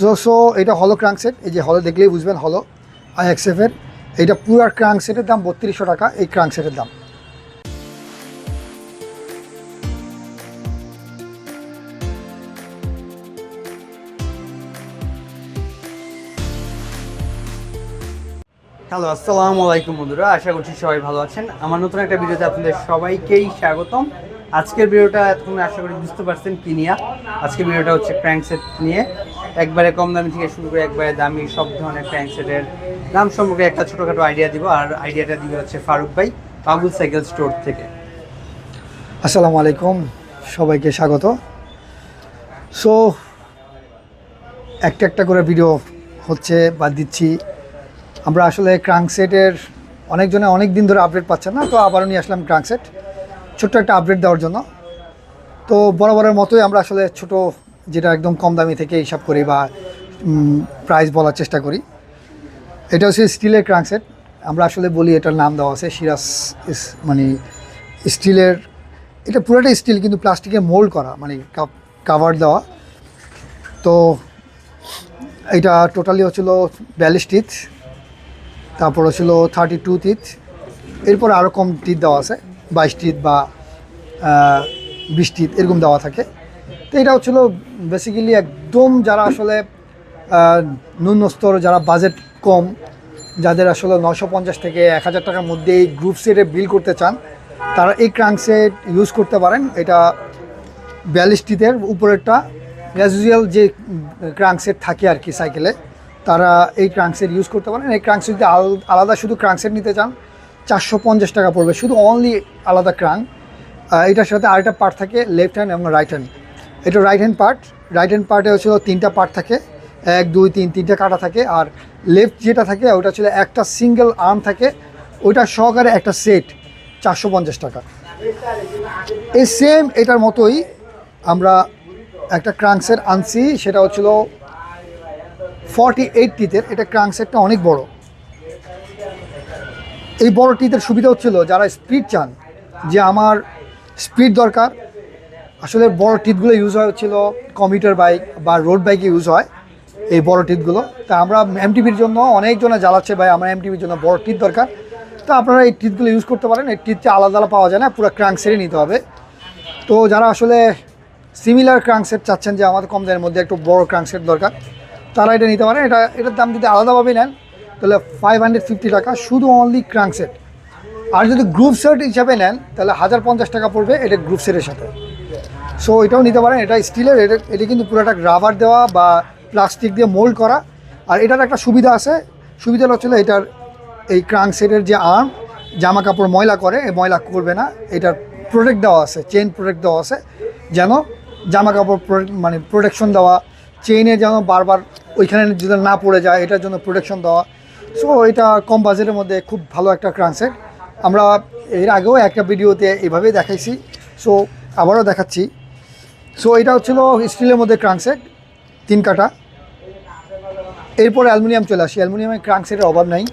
So so এটা হলো ক্রাঙ্কসেট এই যে হলো দেখলেই বুঝবেন হলো আই এক্সএফের এইটা পুরো ক্রাঙ্কসেটের দাম বত্রিশশো টাকা, এই ক্রাঙ্কসেটের দাম। হ্যালো আসসালামু আলাইকুম বন্ধুরা, আশা করছি সবাই ভালো আছেন। আমার নতুন একটা ভিডিওতে আপনাদের সবাইকেই স্বাগতম। আজকের ভিডিওটা এতক্ষণ আশা করি বুঝতে পারছেন কি নিয়ে। আজকের ভিডিওটা হচ্ছে ক্র্যাঙ্ক সেট নিয়ে। একবারে কম দামি থেকে শুরু করে একবারে দামি সব ধরনের ক্র্যাঙ্ক সেটের দাম সম্পর্কে একটা ছোটোখাটো আইডিয়া দিব, আর আইডিয়াটা দিবে হচ্ছে ফারুক ভাই বাবুল সাইকেল স্টোর থেকে। আসসালামু আলাইকুম, সবাইকে স্বাগত। সো একটা একটা করে ভিডিও হচ্ছে বা দিচ্ছি। আমরা আসলে ক্রাঙ্কসেটের অনেকজনে অনেক দিন ধরে আপডেট পাচ্ছেন না, তো আবারও নিয়ে আসলাম ক্রাঙ্কসেট ছোট্ট একটা আপডেট দেওয়ার জন্য। তো বরাবরের মতোই আমরা আসলে ছোট যেটা একদম কম দামি থেকে হিসাব করি বা প্রাইস বলার চেষ্টা করি। এটা হচ্ছে স্টিলের ক্রাঙ্কসেট আমরা আসলে বলি এটার নাম দেওয়া আছে সিরাস মানে স্টিলের, এটা পুরোটাই স্টিল কিন্তু প্লাস্টিকে মোল্ড করা মানে কাভার দেওয়া। তো, এটা টোটালি হচ্ছিল বিয়াল্লিশ টিথ তারপর হচ্ছিল থার্টি টু টিথ এরপর আরও কম টিথ দেওয়া আছে, বাইশ টিথ বা বিশ টিথ এরকম দেওয়া থাকে। তো এটা হচ্ছিল বেসিক্যালি একদম যারা আসলে ন্যূনস্তর, যারা বাজেট কম, যাদের আসলে নশো পঞ্চাশ থেকে এক হাজার টাকার মধ্যে এই গ্রুপ সেটে বিল করতে চান, তারা এই ক্রাঙ্ক সেট ইউজ করতে পারেন। এটা বিয়াল্লিশ টিথের উপরেরটা গ্যাজুয়াল যে ক্রাঙ্ক সেট থাকে আর কি সাইকেলে তারা এই ক্রাঙ্ক সেট ইউজ করতে পারেন। এই ক্রাঙ্ক সেট যদি আল- আলাদা শুধু ক্রাঙ্ক সেট নিতে চান, চারশো পঞ্চাশ টাকা পড়বে। শুধু অনলি আলাদা ক্রাঙ্ক এটার সাথে আরেকটা পার্ট থাকে লেফট হ্যান্ড এবং রাইট হ্যান্ড এটা right hand part right hand পার্টে হচ্ছিল তিনটা পার্ট থাকে। এক, দুই, তিন, তিনটা কাটা থাকে। আর লেফট যেটা থাকে, ওটা ছিল একটা সিঙ্গেল আর্ম থাকে। ওইটা সহকারে একটা সেট চারশো পঞ্চাশ টাকা। এই সেম এটার মতোই আমরা একটা ক্রাঙ্কসেট আনছি। সেটা হচ্ছিল ফর্টি এইট টিথের এটা ক্রাঙ্কসেটটা অনেক বড়। এই বড় টিতের সুবিধা হচ্ছিল যারা স্পিড চান, যে আমার স্পিড দরকার আসলে বড় টিথগুলো ইউজ হয় হচ্ছিল কমিউটার বাইক বা রোড বাইকে ইউজ হয়, এই বড় টিথগুলো তা আমরা এমটিভির জন্য অনেকজনে জ্বালাচ্ছে, ভাই, আমার এমটিভির জন্য বড় টিথ দরকার। তো আপনারা এই টিথগুলো ইউজ করতে পারেন, এই টিথটা আলাদা আলাদা পাওয়া যায় না, পুরো সেটে নিতে হবে। তো যারা আসলে সিমিলার ক্রাঙ্ক সেট চাচ্ছেন যে আমাদের কম দামের মধ্যে একটু বড় ক্রাঙ্ক সেট দরকার, তারা এটা নিতে পারেন। এটা, এটার দাম যদি আলাদাভাবে নেন, তাহলে ফাইভ হান্ড্রেড ফিফটি টাকা শুধু অনলি ক্রাঙ্ক সেট আর যদি গ্রুপ সেট হিসাবে নেন, তাহলে হাজার পঞ্চাশ টাকা পড়বে এটা গ্রুপ সেটের সাথে। সো এটাও নিতে পারেন। এটা স্টিলের, এটা এটা কিন্তু পুরোটা রাবার দেওয়া বা প্লাস্টিক দিয়ে মোল্ড করা। আর এটার একটা সুবিধা আছে। সুবিধা হচ্ছিল এটার এই ক্রাঙ্ক সেটের যে আর্ম, জামা কাপড় ময়লা করে ময়লা করবে না। এটার প্রোটেক্ট দেওয়া আছে চেন প্রোটেক্ট দেওয়া আছে। যেন জামা কাপড় মানে প্রোটেকশন দেওয়া চেইনে যেন বারবার ওইখানে যদি না পড়ে যায়, এটার জন্য প্রোটেকশন দেওয়া। সো এটা কম বাজেটের মধ্যে খুব ভালো একটা ক্রাঙ্ক সেট। আমরা এর আগেও একটা ভিডিওতে এভাবেই দেখাইছি। সো আবারও দেখাচ্ছি। সো এটা হচ্ছিল স্টিলের মধ্যে ক্রাংসেট তিন কাটা এরপর অ্যালমিনিয়াম চলে আসি। অ্যালুমিনিয়ামের ক্রাঙ্কসেটের অভাব নাই।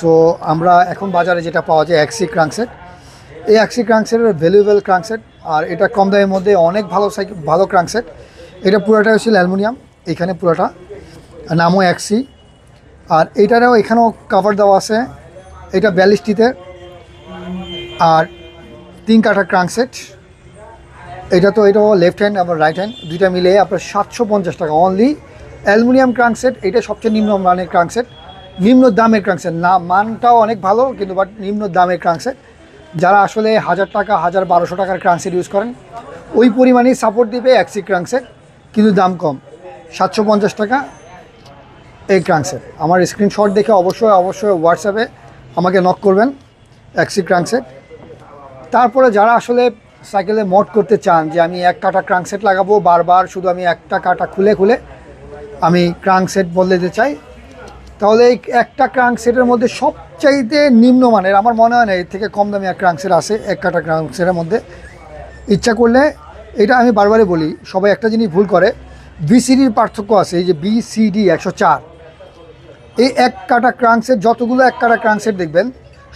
সো আমরা এখন বাজারে যেটা পাওয়া যায় অ্যাক্সি ক্রাংসেট এই অ্যাক্সি ক্রাঙ্কসেটের ভ্যালুয়েবল ক্রাংসেট আর এটা কম দামের মধ্যে অনেক ভালো সাইকেল ভালো ক্রাংসেট এটা পুরোটা হচ্ছিল অ্যালুমিনিয়াম, এখানে পুরোটা। নামও অ্যাক্সি আর এইটারও এখানেও কাভার দেওয়া আছে। এটা বিয়াল্লিশটিতে আর তিন কাঠা ক্রাঙ্কসেট এটা তো এটাও লেফট হ্যান্ড আবার রাইট হ্যান্ড দুইটা মিলে আপনার সাতশো পঞ্চাশ টাকা অনলি অ্যালুমিনিয়াম ক্রাংসেট এটা সবচেয়ে নিম্ন মানের ক্রাংসেট নিম্ন দামের ক্রাংসেট না, মানটাও অনেক ভালো, কিন্তু বাট নিম্ন দামের ক্রাংসেট যারা আসলে হাজার টাকা, হাজার বারোশো টাকার ক্রাঙ্কসেট ইউজ করেন, ওই পরিমাণেই সাপোর্ট দিবে অ্যাক্সি ক্রাঙ্কসেট কিন্তু দাম কম। সাতশো পঞ্চাশ টাকা এই ক্রাঙ্কসেট আমার স্ক্রিনশট দেখে অবশ্যই অবশ্যই হোয়াটসঅ্যাপে আমাকে নক করবেন অ্যাক্সি ক্রাঙ্কসেট তারপরে যারা আসলে সাইকেলে মোড করতে চান যে আমি এক কাটা ক্রাঙ্ক সেট লাগাবো বারবার, শুধু আমি একটা কাটা খুলে খুলে আমি ক্রাঙ্ক সেট বদলে দিতে চাই, তাহলে এই একটা ক্রাঙ্ক সেটের মধ্যে সবচাইতে নিম্নমানের, আমার মনে হয় না, এর থেকে কম দামি এক ক্রাঙ্ক সেট আছে, এক কাটা ক্রাঙ্ক সেটের মধ্যে। ইচ্ছা করলে এটা আমি বারবারই বলি, সবাই একটা জিনিস ভুল করে বিসিডির পার্থক্য আছে, এই যে বিসিডি একশো চার। এই এক কাটা ক্রাঙ্কসেট যতগুলো এক কাটা ক্রাঙ্কসেট দেখবেন,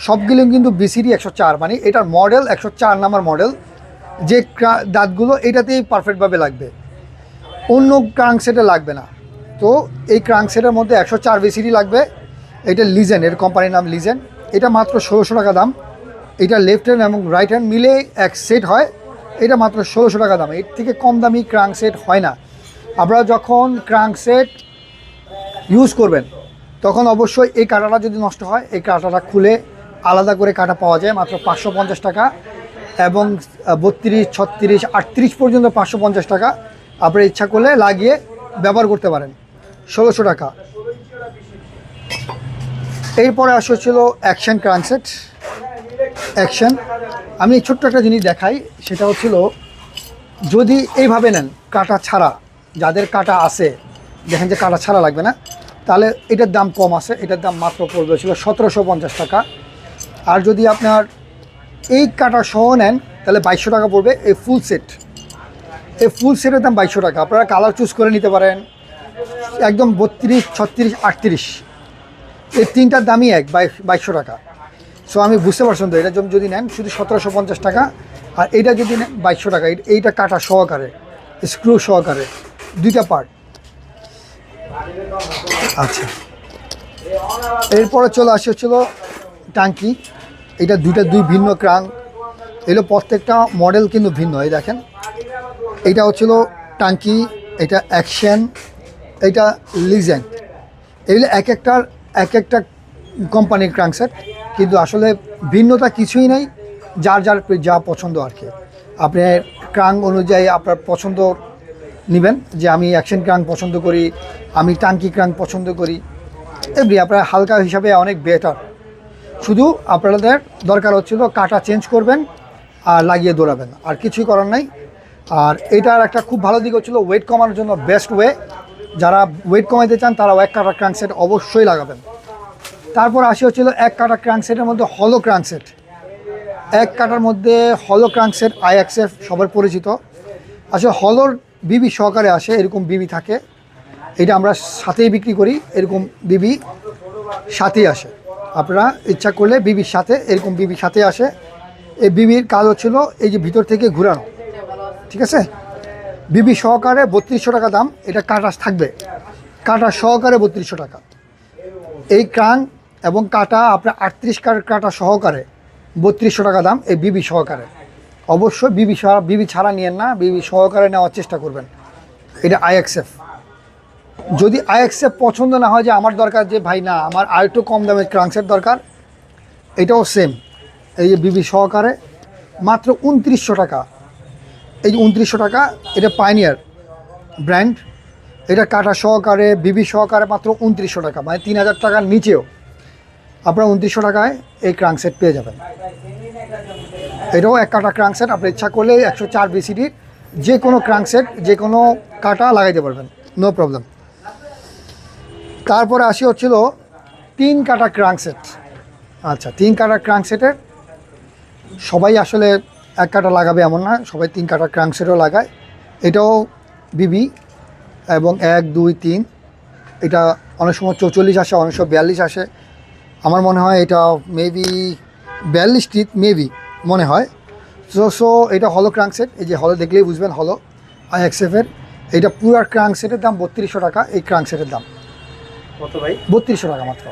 সবগুলো কিন্তু বিসিডি একশো চার মানে এটার মডেল একশো চার নাম্বার মডেল যে দাঁতগুলো এটাতেই পারফেক্টভাবে লাগবে। অন্য ক্রাঙ্কসেটে লাগবে না। তো এই ক্রাঙ্কসেটের মধ্যে একশো চার বিসিডি লাগবে। এটা লিজেন এর কোম্পানির নাম লিজেন এটা মাত্র ষোলোশো টাকা দাম। এটা লেফট হ্যান্ড এবং রাইট হ্যান্ড মিলে এক সেট হয়। এটা মাত্র ষোলোশো টাকা দাম। এর থেকে কম দামি ক্রাঙ্ক সেট হয় না। আপনারা যখন ক্রাঙ্ক সেট ইউজ করবেন, তখন অবশ্যই এই কাঁটাটা যদি নষ্ট হয়, এই কাঁটাটা খুলে আলাদা করে কাঁটা পাওয়া যায় মাত্র পাঁচশো পঞ্চাশ টাকা। এবং বত্রিশ, ছত্রিশ, আটত্রিশ পর্যন্ত পাঁচশো পঞ্চাশ টাকা। আপনার ইচ্ছা করলে লাগিয়ে ব্যবহার করতে পারেন। ষোলোশো টাকা। এরপরে আসে ছিল অ্যাকশন ক্রানসেট অ্যাকশন। আমি ছোট্ট একটা জিনিস দেখাই, সেটা হচ্ছিল, যদি এইভাবে নেন, কাটা ছাড়া, যাদের কাটা আছে, দেখেন যে কাটা ছাড়া লাগবে না, তাহলে এটার দাম কম আছে, এটার দাম মাত্র পড়বে ছিল সতেরোশো পঞ্চাশ টাকা। আর যদি আপনার এই কাটা সহ নেন, তাহলে বাইশশো টাকা পড়বে এই ফুল সেট এই ফুল সেটের দাম বাইশশো টাকা। আপনারা কালার চুজ করে নিতে পারেন। একদম বত্রিশ, ছত্রিশ, আটত্রিশ। এই তিনটার দামই এক বাইশ- বাইশশো টাকা। সো আমি বুঝতে পারছেন তো, এটা যদি- নেন, শুধু সতেরোশো পঞ্চাশ টাকা। আর এইটা যদি নেন, বাইশশো টাকা। এই- এইটা কাটা সহকারে স্ক্রু সহকারে, দুইটা পার্ট আচ্ছা। এরপরে চলে আসে হচ্ছিল টাঙ্কি। এটা দুইটা দুই ভিন্ন ক্রাং। এগুলো প্রত্যেকটা মডেল কিন্তু ভিন্ন, এই দেখেন। এটা হচ্ছিল টাঙ্কি, এটা অ্যাকশন, এটা লিজেন্ড। এগুলো এক একটার এক একটা কোম্পানির ক্রাংসেট কিন্তু আসলে ভিন্নতা কিছুই নেই, যার যার যা পছন্দ আর কি। আপনি ক্রাং অনুযায়ী আপনার পছন্দ নেবেন, যে আমি অ্যাকশন ক্রাং পছন্দ করি, আমি টাঙ্কি ক্রাং পছন্দ করি। এমনি আপনার হালকা হিসাবে অনেক বেটার শুধু আপনাদের দরকার হচ্ছিল কাটা চেঞ্জ করবেন আর লাগিয়ে দৌড়াবেন, আর কিছুই করার নাই। আর এটার একটা খুব ভালো দিক হচ্ছিল ওয়েট কমানোর জন্য বেস্ট ওয়ে যারা ওয়েট কমাইতে চান তারা এক কাটা ক্রাঙ্কসেট অবশ্যই লাগাবেন। তারপর আসি হচ্ছিল এক কাটা ক্রাঙ্কসেটের মধ্যে হলো ক্রাঙ্কসেট এক কাটার মধ্যে হলো ক্রাঙ্কসেট আইএক্সএফ সবার পরিচিত। আসলে হলোর বিবি সহকারে আসে, এরকম বিবি থাকে। এটা আমরা সাথেই বিক্রি করি, এরকম বিবি সাথেই আসে। আপনারা ইচ্ছা করলে বিবির সাথে, এরকম বিবির সাথে আসে। এই বিবির কাজ হচ্ছিল এই যে ভিতর থেকে ঘুরানো। ঠিক আছে? বিবি সহকারে বত্রিশশো টাকা দাম, এটা কাটা থাকবে। কাটা সহকারে বত্রিশশো টাকা। এই ক্রাং এবং কাটা, আপনার আটত্রিশ কাটা সহকারে বত্রিশশো টাকা দাম এই বিবি সহকারে। অবশ্যই বিবি বিবি ছাড়া নিয়েন না, বিবি সহকারে নেওয়ার চেষ্টা করবেন। এটা আইএক্সএফ। যদি আইএক্সএফ পছন্দ না হয় যে আমার দরকার, যে ভাই না, আমার আর একটু কম দামের ক্রাংসের দরকার, এটাও সেম এই যে বিবি সহকারে, মাত্র উনত্রিশশো টাকা। এই যে উনত্রিশশো টাকা, এটা পাইনিয়ার ব্র্যান্ড এটা কাটা সহকারে, বিবি সহকারে মাত্র উনত্রিশশো টাকা মানে তিন হাজার টাকার নিচেও। আপনারা উনত্রিশশো টাকায় এই ক্রাংসেট পেয়ে যাবেন। এটাও এক কাটা ক্রাংসেট আপনার ইচ্ছা করলে একশো চার বিসিডির যে কোনো ক্রাংসেট যে কোনো কাটা লাগাইতে পারবেন। নো প্রবলেম তারপরে আসি হচ্ছিল তিন কাটা ক্রাংসেট আচ্ছা তিন কাটা ক্রাংসেটের সবাই আসলে এক কাটা লাগাবে এমন না, সবাই তিন কাটা ক্রাংসেটও লাগায়। এটাও বিবি এবং এক, দুই, তিন। এটা অনেক সময় চৌচল্লিশ আসে, অনেক সময় বিয়াল্লিশ আসে। আমার মনে হয় এটা মেবি বিয়াল্লিশ টিথ মেবি মনে হয়। সো সো এটা হলো ক্রাংসেট এই যে হলো দেখলেই বুঝবেন হলো। আই এক্সএফের এটা পুরার ক্রাংসেটের দাম বত্রিশশো টাকা, এই ক্রাংসেটের দাম। কত ভাই? বত্রিশশো টাকা মাত্র।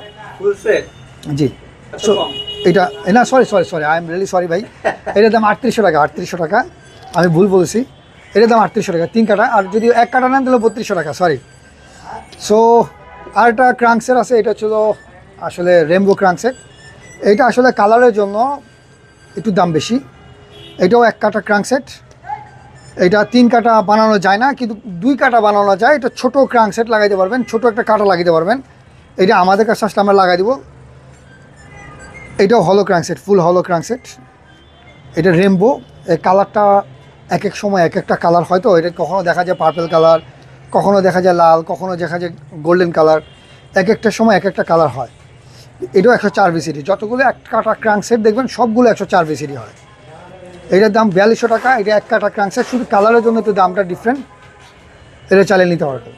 জি। এটা না sorry sorry sorry I am really sorry ভাই। এটার দাম আটত্রিশশো টাকা আটত্রিশশো টাকা। আমি ভুল বলছি। এটার দাম আটত্রিশশো টাকা তিন কাটা আর যদি এক কাটা নেন তাহলে বত্রিশশো টাকা সরি সো আর একটা ক্রাংসেট আছে এটা ছিল আসলে রেমবো ক্রাংসেট এটা আসলে কালারের জন্য একটু দাম বেশি। এটাও এক কাটা ক্রাংসেট এটা তিন কাটা বানানো যায় না, কিন্তু দুই কাটা বানানো যায়। এটা ছোটো ছোট ক্রাংসেট লাগাইতে পারবেন, ছোট একটা কাটা লাগাইতে পারবেন। এটা আমাদের কাছে আসলে আমরা লাগাই দিব। এটাও হলো ক্রাংসেট ফুল হলো ক্রাংসেট এটা রেমবো এই কালারটা এক এক সময় এক একটা কালার হয়তো এটা কখনো দেখা যায় পার্পেল কালার কখনো দেখা যায় লাল, কখনো দেখা যায় গোল্ডেন কালার এক একটা সময় এক একটা কালার হয়। এটাও একশো চার বিসিডি যতগুলো এক কাটা ক্রাং সেট দেখবেন, সবগুলো একশো চার বিসিডি হয়। এটার দাম বিয়াল্লিশশো টাকা, এটা এক কাটা শুধু কালারের জন্য তো দামটা ডিফারেন্ট এটা চালিয়ে নিতে পারবেন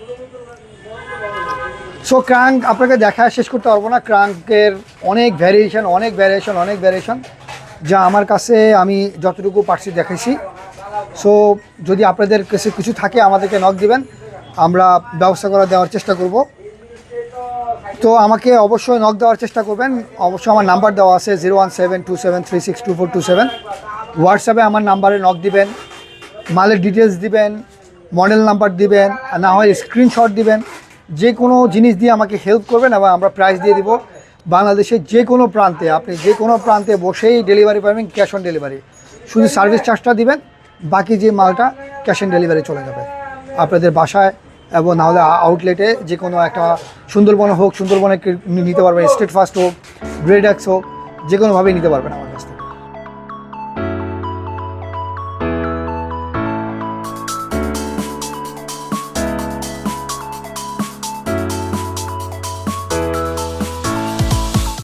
সো ক্রাঙ্ক আপনাকে দেখায় শেষ করতে পারব না। ক্রাঙ্কের অনেক ভ্যারিয়েশন অনেক ভ্যারিয়েশন অনেক ভ্যারিয়েশন যা আমার কাছে আমি যতটুকু পারছি দেখাইছি। সো যদি আপনাদের কাছে কিছু থাকে, আমাদেরকে নক দিবেন। আমরা ব্যবস্থা করে দেওয়ার চেষ্টা করব। তো, আমাকে অবশ্যই নক দেওয়ার চেষ্টা করবেন। অবশ্যই আমার নাম্বার দেওয়া আছে zero one seven two seven three six two four two seven হোয়াটসঅ্যাপে আমার নাম্বারে নক দিবেন, মালের ডিটেলস দিবেন মডেল নাম্বার দিবেন না হয় স্ক্রিনশট দিবেন। যে কোনো জিনিস দিয়ে আমাকে হেল্প করবেন এবং আমরা প্রাইস দিয়ে দিব। বাংলাদেশের যে কোনো প্রান্তে, আপনি যে কোনো প্রান্তে বসেই ডেলিভারি পাবেন ক্যাশ অন ডেলিভারি শুধু সার্ভিস চার্জটা দিবেন, বাকি যে মালটা ক্যাশ অন ডেলিভারি চলে যাবে। আপনাদের বাসায় এবং নাহলে আউটলেটে যে কোনো একটা সুন্দরবন হোক, সুন্দরবনে নিতে পারবেন স্টেট ফাস্ট হোক গ্রেড এক্স হোক যে কোনোভাবেই নিতে পারবেন আমার